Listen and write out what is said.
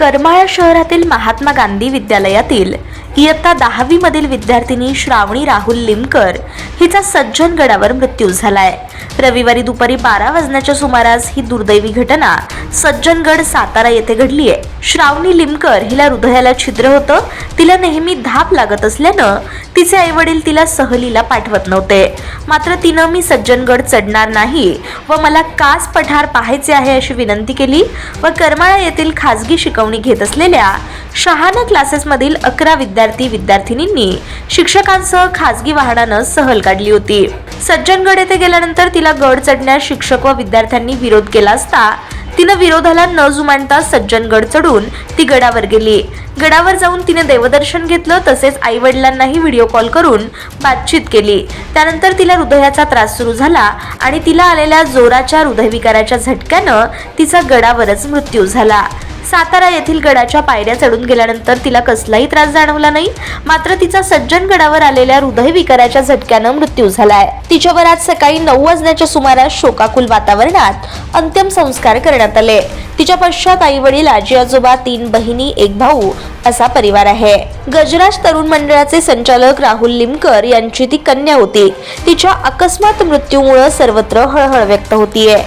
करमाळा शहरातील महात्मा गांधी विद्यालयातील इयत्ता दहावीमधील विद्यार्थिनी श्रावणी राहुल लिमकर हिचा सज्जनगडावर मृत्यू झालाय. रविवारी दुपारी बारा वाजण्याच्या सुमारास ही दुर्दैवी घटना सज्जनगड सातारा येथे घडली आहे श्रावणी लिमकर हिला हृदयाला छिद्र होतं तिला नेहमी धाप लागत असल्यानं तिचे आईवडील तिला सहलीला पाठवत नव्हते. मात्र तिनं मी सज्जनगड चढणार नाही व मला कास पठार पाहायचे आहे अशी विनंती केली व करमाळा येथील खासगी शिकवणी घेत असलेल्या शहाणा क्लासेसमधील अकरा विद्यार्थी विद्यार्थिनींनी शिक्षकांसह खाजगी वाहनानं सहल काढली होती. सज्जनगड येथे गेल्यानंतर तिला गड चढण्यास शिक्षक व विद्यार्थ्यांनी विरोध केला असता तिनं विरोधाला न जुमानता सज्जनगड चढून ती गडावर गेली. गडावर जाऊन तिने देवदर्शन घेतलं तसेच आई वडिलांनाही व्हिडिओ कॉल करून बातचीत केली. त्यानंतर तिला हृदयाचा त्रास सुरू झाला आणि तिला आलेल्या जोराच्या हृदयविकाराच्या झटक्यानं तिचा गडावरच मृत्यू झाला. सातारा येथील गडाच्या पायऱ्या चढून गेल्यानंतर तिला कसलाही त्रास जाणवला नाही. मात्र तिचा सज्जन गडावर आलेल्या हृदयविकाराच्या झटक्यानं मृत्यू झालाय. तिच्यावर आज सकाळी नऊ वाजण्याच्या सुमारास शोकाकुल वातावरणात अंतिम संस्कार करण्यात आले. तिच्या पश्चात आई वडील आजी आजोबा तीन बहिणी एक भाऊ असा परिवार आहे. गजराज तरुण मंडळाचे संचालक राहुल लिमकर यांची ती कन्या होती. तिच्या अकस्मात मृत्यूमुळे सर्वत्र हळहळ व्यक्त होतीये.